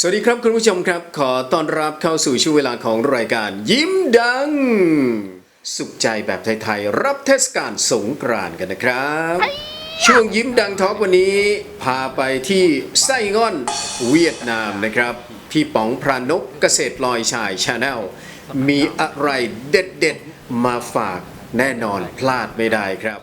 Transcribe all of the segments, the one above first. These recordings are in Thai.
สวัสดีครับคุณผู้ชมครับ ขอต้อนรับเข้าสู่ช่วงเวลาของรายการยิ้มดัง สุขใจแบบไทยๆ รับเทศกาลสงกรานต์กันนะครับ ช่วงยิ้มดังทอล์กวันนี้ พาไปที่ไส้ง่อนเวียดนามนะครับ พี่ป๋องพรานกเกษตรลอยชายชาแนลมีอะไรเด็ดๆ มาฝากแน่นอนพลาดไม่ได้ครับ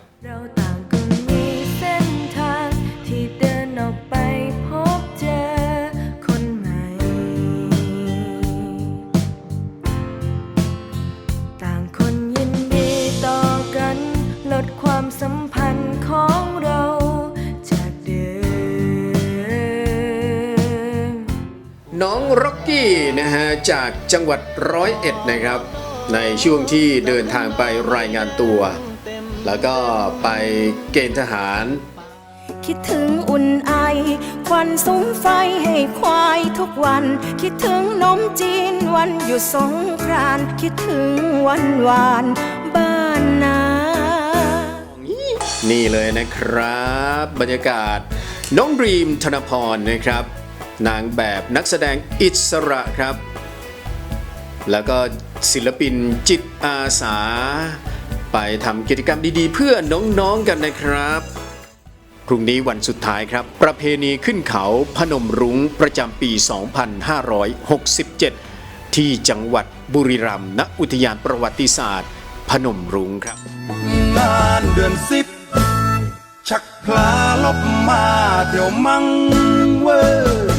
สัมพันธ์ของเราจากเดิม น้องร็อกกี้นะฮะจากจังหวัดร้อยเอ็ดนะครับ ในช่วงที่เดินทางไปรายงานตัว แล้วก็ไปเกณฑ์ทหาร คิดถึงอุ่นไอ ควันสุมไฟให้ควายทุกวัน คิดถึงนมจีนวันหยุดสงกรานต์คิดถึงวันวานบ้าน นี่เลยนะครับ บรรยากาศ น้องดรีมธนพรนะครับ นางแบบนักแสดงอิสระครับ แล้วก็ศิลปินจิตอาสา ไปทำกิจกรรมดีๆ เพื่อน้องๆกันนะครับพรุ่งนี้วันสุดท้ายครับ ประเพณีขึ้นเขาพนมรุ้งประจำปี 2567 ที่จังหวัดบุรีรัมย์ณอุทยานประวัติศาสตร์ พนมรุ้งครับงานเดือนสิบ ชักพลาลบมาเที่ยวมังเวอร์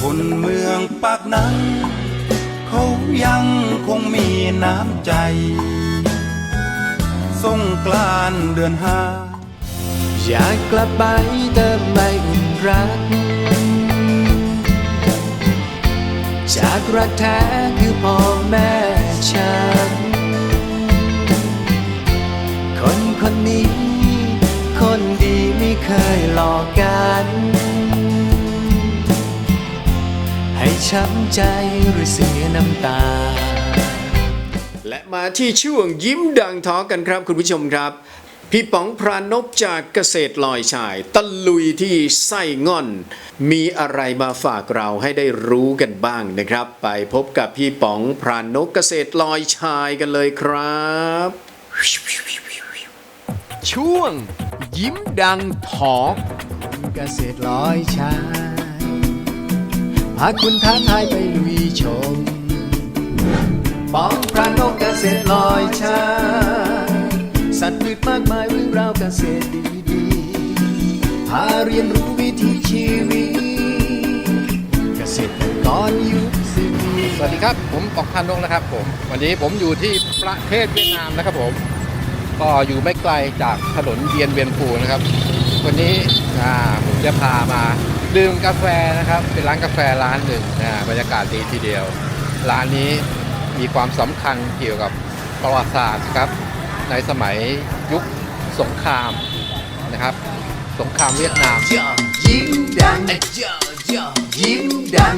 คนเมืองปากนังเขายังคงมีน้ำใจสงกลานต์เดือนห้าอยากกลับไปเติมใบอุ่นรัก จากรักแท้คือพ่อแม่ฉัน ช้ำใจหรือเสียน้ำตา และมาที่ช่วงยิ้มดังท้อกันครับคุณผู้ชมครับ พี่ป๋องพรานกจากเกษตรลอยชายตะลุยที่ไส้ง่อน มีอะไรมาฝากเราให้ได้รู้กันบ้างนะครับ ไปพบกับพี่ป๋องพรานกเกษตรลอยชายกันเลยครับ ช่วงยิ้มดังทอกเกษตรร้อยชาย พาคุณท้าทายไปลุยชมป้องพระนกเกษตรลอยชา สัตว์พืชมากมายเรื่องราวเกษตรดีๆพาเรียนรู้วิถีชีวิตเกษตรกรยุคสิบสวัสดีครับ ผมปอกพันนกนะครับผม วันนี้ผมอยู่ที่ประเทศเวียดนามนะครับผม ก็อยู่ไม่ไกลจากถนนเวียนเวียนฟูนะครับ วันนี้ผมจะพามา ดื่มกาแฟนะครับ เป็นร้านกาแฟร้านหนึ่งนะบรรยากาศดีทีเดียว ร้านนี้มีความสำคัญเกี่ยวกับประวัติศาสตร์ครับ ในสมัยยุคสงครามนะครับ สงครามเวียดนามยิ้มดังยิ้มดัง